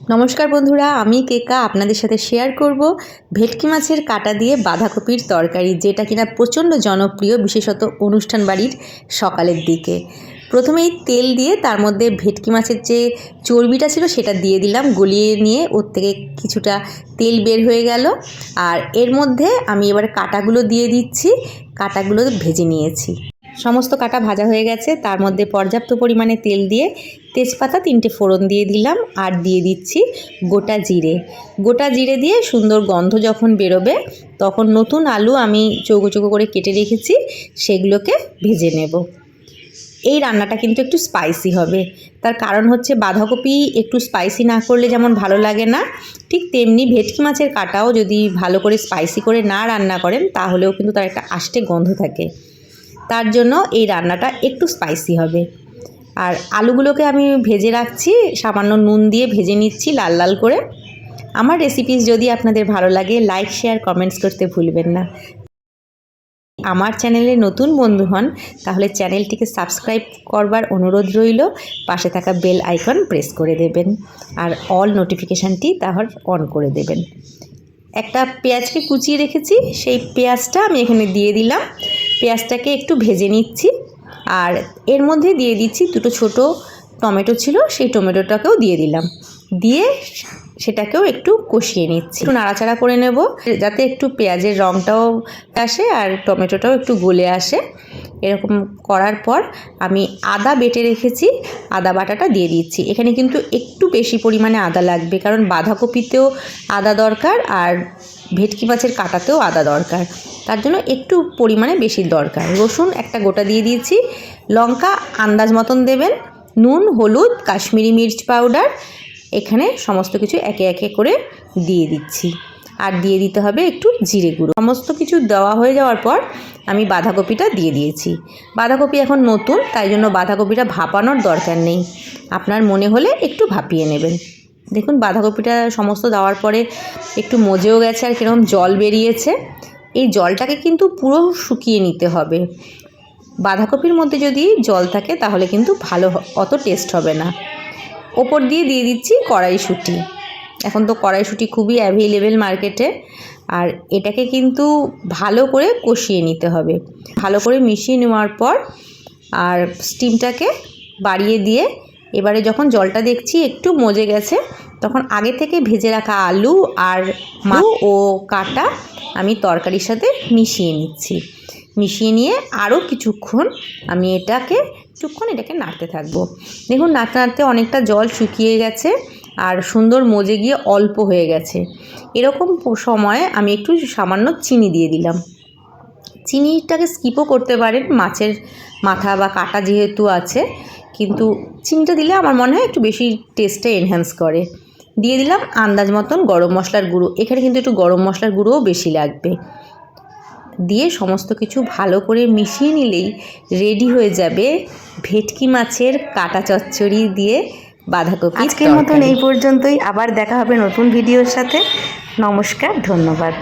নমস্কার বন্ধুরা, আমি কেকা আপনাদের সাথে শেয়ার করব ভেটকি মাছের কাটা দিয়ে বাঁধাকপির তরকারি, যেটা কিনা প্রচণ্ড জনপ্রিয় বিশেষত অনুষ্ঠান বাড়ির সকালের দিকে। প্রথমেই তেল দিয়ে তার মধ্যে ভেটকি মাছের যে চর্বিটা ছিল সেটা দিয়ে দিলাম, গলিয়ে নিয়ে ওর থেকে কিছুটা তেল বের হয়ে গেল। আর এর মধ্যে আমি এবার কাটাগুলো দিয়ে দিচ্ছি, কাটাগুলো ভেজে নিয়েছি। সমস্ত কাটা ভাজা হয়ে গেছে। তার মধ্যে পর্যাপ্ত পরিমাণে তেল দিয়ে তেজপাতা তিনটে ফোড়ন দিয়ে দিলাম আর দিয়ে দিচ্ছি গোটা জিরে। গোটা জিরে দিয়ে সুন্দর গন্ধ যখন বেরোবে, তখন নতুন আলু আমি চৌকো চৌকো করে কেটে রেখেছি, সেগুলোকে ভেজে নেব। এই রান্নাটা কিন্তু একটু স্পাইসি হবে। তার কারণ হচ্ছে বাঁধাকপি একটু স্পাইসি না করলে যেমন ভালো লাগে না, ঠিক তেমনি ভেটকি মাছের কাটাও যদি ভালো করে স্পাইসি করে না রান্না করেন, তাহলেও কিন্তু তার একটা আষ্টে গন্ধ থাকে। তার জন্য এই রান্নাটা একটু স্পাইসি হবে। আর আলুগুলোকে আমি ভেজে রাখছি, সামান্য নুন দিয়ে ভেজে নিচ্ছি লাল লাল করে। আমার রেসিপিস যদি আপনাদের ভালো লাগে লাইক শেয়ার কমেন্টস করতে ভুলবেন না। আমার চ্যানেলে নতুন বন্ধু হন, তাহলে চ্যানেলটিকে সাবস্ক্রাইব করবার অনুরোধ রইল, পাশে থাকা বেল আইকন প্রেস করে দেবেন, আর অল নোটিফিকেশানটি তাহলে অন করে দেবেন। একটা পেঁয়াজকে কুচিয়ে রেখেছি, সেই পেঁয়াজটা আমি এখানে দিয়ে দিলাম। পেঁয়াজটাকে একটু ভেজে নিচ্ছি আর এর মধ্যে দিয়ে দিচ্ছি দুটো ছোট টমেটো ছিল, সেই টমেটোটাকেও দিয়ে দিলাম। দিয়ে সেটাকেও একটু কষিয়ে নিচ্ছি। একটু নাড়াচাড়া করে নেব, যাতে একটু পেঁয়াজের রঙটাও আসে আর টমেটোটাও একটু গলে আসে। এরকম করার পর আমি আদা বেটে রেখেছি, আদা বাটাটা দিয়ে দিচ্ছি। এখানে কিন্তু একটু বেশি পরিমাণে আদা লাগবে, কারণ বাঁধাকপিতেও আদা দরকার আর ভেটকি মাছের কাটাতেও আদা দরকার। তার জন্য একটু পরিমাণে বেশি দরকার। রসুন একটা গোটা দিয়ে দিয়েছি, লঙ্কা আন্দাজ মতন দেবেন, নুন, হলুদ, কাশ্মীরি মির্চ পাউডার এখানে সমস্ত কিছু একে একে করে দিয়ে দিচ্ছি। আর দিয়ে দিতে হবে একটু জিরে গুঁড়ো। সমস্ত কিছু দেওয়া হয়ে যাওয়ার পর আমি বাঁধাকপিটা দিয়ে দিয়েছি। বাঁধাকপি এখন নতুন, তাই জন্য বাঁধাকপিটা ভাপানোর দরকার নেই। আপনার মনে হলে একটু ভাপিয়ে নেবেন। দেখুন, বাঁধাকপিটা সমস্ত দেওয়ার পরে একটু মজেও গেছে আর কীরকম জল বেরিয়েছে। এই জলটাকে কিন্তু পুরো শুকিয়ে নিতে হবে। বাঁধাকপির মধ্যে যদি জল থাকে, তাহলে কিন্তু ভালো অত টেস্ট হবে না। ওপর দিয়ে দিয়ে দিচ্ছি কড়াইশুঁটি। এখন তো কড়াইশুঁটি খুবই অ্যাভেলেবেল মার্কেটে আর এটাকে কিন্তু ভালো করে কষিয়ে নিতে হবে। ভালো করে মিশিয়ে নেওয়ার পর আর স্টিমটাকে বাড়িয়ে দিয়ে এবারে যখন জলটা দেখছি একটু মজে গেছে তখন আগে থেকে ভেজে রাখা আলু আর মা ও কাটা আমি তরকারির সাথে মিশিয়ে নিচ্ছি। মিশিয়ে নিয়ে আরও কিছুক্ষণ আমি এটাকে, কিছুক্ষণ এটাকে নাড়তে থাকব। দেখুন, নাড়তে নাড়তে অনেকটা জল শুকিয়ে গেছে আর সুন্দর মজে গিয়ে অল্প হয়ে গেছে। এরকম সময়ে আমি একটু সামান্য চিনি দিয়ে দিলাম। চিনিটাকে স্কিপও করতে পারেন, মাছের মাথা বা কাটা যেহেতু আছে, কিন্তু চিনিটা দিলে আমার মনে হয় একটু বেশি টেস্টটা এনহ্যান্স করে। দিয়ে দিলাম আন্দাজ মতন গরম মশলার গুঁড়ো। এখানে কিন্তু একটু গরম মশলার গুঁড়োও বেশি লাগবে। দিয়ে সমস্ত কিছু ভালো করে মিশিয়ে নিলেই রেডি হয়ে যাবে ভেটকি মাছের কাটা চচ্চড়ি দিয়ে বাঁধাকপি আজকের মতন এই পর্যন্তই। আবার দেখা হবে নতুন ভিডিওর সাথে। নমস্কার ধন্যবাদ।